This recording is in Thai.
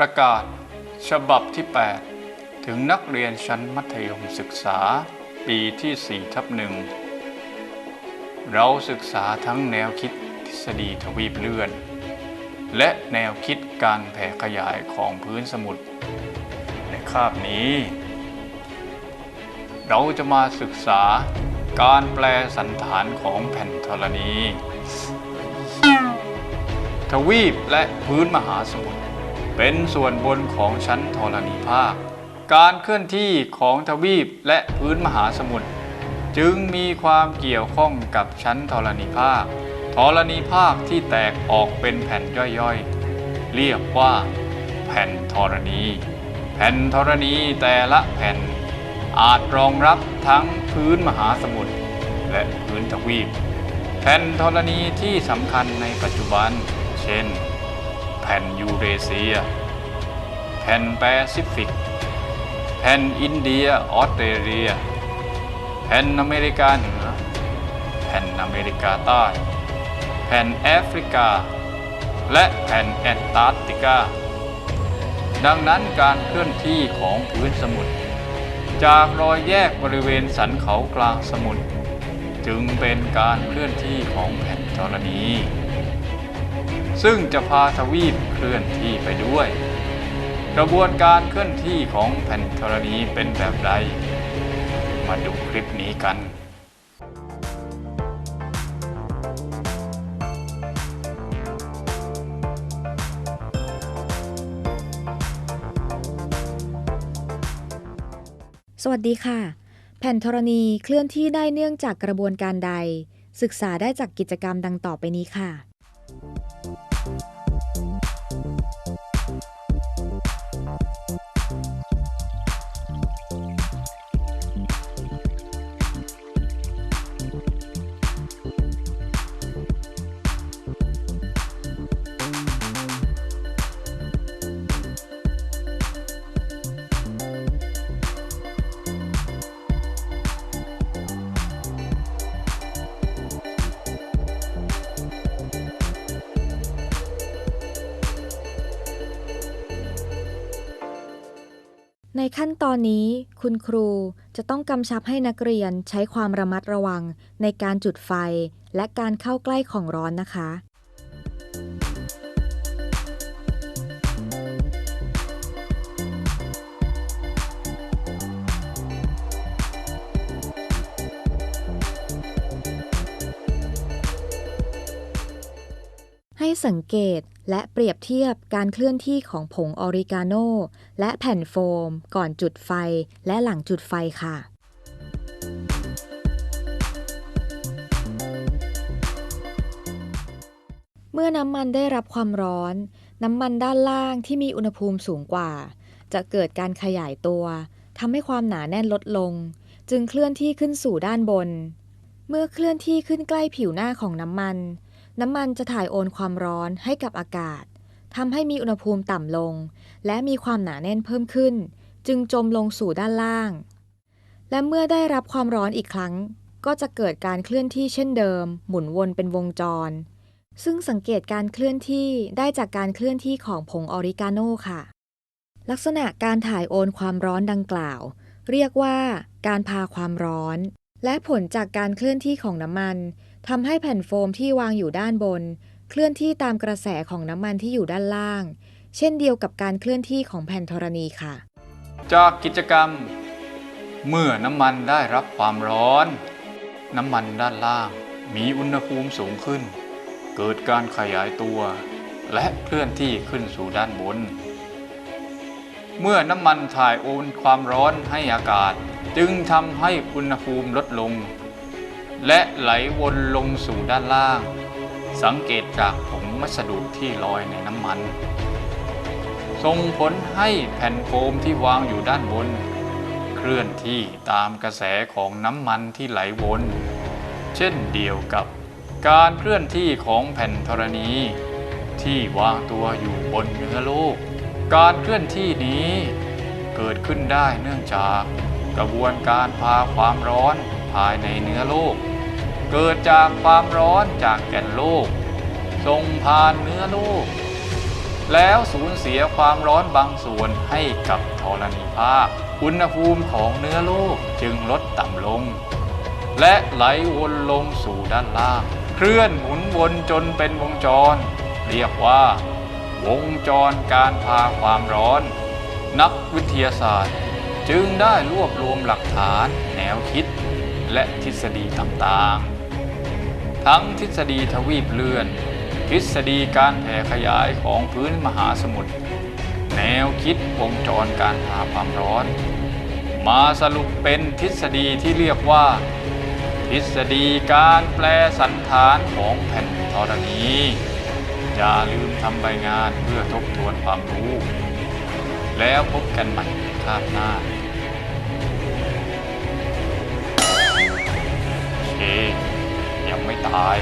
ประกาศฉบับที่ 8 ถึงนักเรียนชั้นมัธยมศึกษา ปีที่ 4 ทับหนึ่งเราศึกษาทั้งแนวคิดทฤษฎีทวีปเลื่อน และแนวคิดการแผ่ขยายของพื้นสมุทรในคาบนี้ เราจะมาศึกษาการแปลสันฐานของแผ่นธรณี ทวีปและพื้นมหาสมุทร เป็นส่วนบนของชั้นธรณีภาค การเคลื่อนที่ของทวีปและพื้นมหาสมุทรจึงมีความเกี่ยวข้องกับชั้นธรณีภาคธรณีภาคที่แตกออกเป็นแผ่นย่อยๆ เรียกว่า แผ่นธรณี แผ่นธรณีแต่ละแผ่น อาจรองรับทั้งพื้นมหาสมุทรและพื้นทวีป แผ่นธรณีที่สำคัญในปัจจุบัน เช่น แผ่นยูเรเซีย แผ่นแปซิฟิก แผ่นอินเดียออสเตรเลีย แผ่นอเมริกาเหนือ แผ่นอเมริกาใต้ แผ่นแอฟริกา และแผ่นแอนตาร์กติกา ดังนั้นการเคลื่อนที่ของพื้นสมุทรจากรอยแยกบริเวณสันเขากลางสมุทรจึงเป็นการเคลื่อนที่ของแผ่นธรณี ซึ่งจะพาทวีปเคลื่อนที่ไปด้วย กระบวนการเคลื่อนที่ของแผ่นธรณีเป็นแบบใดมาดูคลิปนี้กันสวัสดีค่ะ แผ่นธรณีเคลื่อนที่ได้เนื่องจากกระบวนการใด ศึกษาได้จากกิจกรรมดังต่อไปนี้ค่ะ ในขั้นตอนนี้คุณครูจะต้องกำชับให้นักเรียนใช้ความระมัดระวังในการจุดไฟ และการเข้าใกล้ของร้อนนะคะ ให้สังเกต และเปรียบเทียบการเคลื่อนที่ของผงออริกาโน และแผ่นโฟม ก่อนจุดไฟและหลังจุดไฟค่ะ เมื่อน้ำมันได้รับความร้อน น้ำมันด้านล่างที่มีอุณหภูมิสูงกว่า จะเกิดการขยายตัวทำให้ความหนาแน่นลดลง จึงเคลื่อนที่ขึ้นสู่ด้านบน เมื่อเคลื่อนที่ขึ้นใกล้ผิวหน้าของน้ำมัน น้ำมันจะถ่ายโอนความร้อนให้กับอากาศทำให้มีอุณหภูมิต่ำลง และมีความหนาแน่นเพิ่มขึ้น จึงจมลงสู่ด้านล่าง และเมื่อได้รับความร้อนอีกครั้ง ก็จะเกิดการเคลื่อนที่เช่นเดิม หมุนวนเป็นวงจร ซึ่งสังเกตการเคลื่อนที่ได้จากการเคลื่อนที่ของผงออริกาโนค่ะ ลักษณะการถ่ายโอนความร้อนดังกล่าว เรียกว่าการพาความร้อน และผลจากการเคลื่อนที่ของน้ำมันทำให้แผ่นโฟมที่วางอยู่ด้านบน เคลื่อนที่ตามกระแสของน้ำมันที่อยู่ด้านล่าง เช่นเดียวกับการเคลื่อนที่ของแผ่นธรณีค่ะ จากกิจกรรม เมื่อน้ำมันได้รับความร้อน น้ำมันด้านล่างมีอุณหภูมิสูงขึ้น เกิดการขยายตัว และเคลื่อนที่ขึ้นสู่ด้านบน เมื่อน้ำมันถ่ายโอนความร้อนให้อากาศ จึงทำให้อุณหภูมิลดลง และไหลวนลงสู่ด้านล่าง สังเกตจากผงวัสดุที่ลอยในน้ำมัน ส่งผลให้แผ่นโฟมที่วางอยู่ด้านบน เคลื่อนที่ตามกระแสของน้ำมันที่ไหลวน เช่นเดียวกับการเคลื่อนที่ของแผ่นธรณี ที่วางตัวอยู่บนเนื้อโลก การเคลื่อนที่นี้เกิดขึ้นได้เนื่องจากกระบวนการพาความร้อนภายในเนื้อโลก เกิดจากความร้อนจากแก่นโลกส่งผ่านเนื้อโลก แล้วสูญเสียความร้อนบางส่วนให้กับธรณีภาคอุณหภูมิของเนื้อโลกจึงลดต่ำลง และไหลวนลงสู่ด้านล่าง เคลื่อนหมุนวนจนเป็นวงจร เรียกว่า วงจรการพาความร้อน นักวิทยาศาสตร์ จึงได้รวบรวมหลักฐาน แนวคิด และทฤษฎีต่างๆ ทั้งทฤษฎีทวีปเลื่อน ทฤษฎีการแผ่ขยายของพื้นมหาสมุทรแนวคิดวงจรการพาความร้อน มาสรุปเป็นทฤษฎีที่เรียกว่า ทฤษฎีการแปลสันฐานของแผ่นธรณี อย่าลืมทำใบงานเพื่อทบทวนความรู้ แล้วพบกันใหม่คาบหน้าโอเคยังไม่ตาย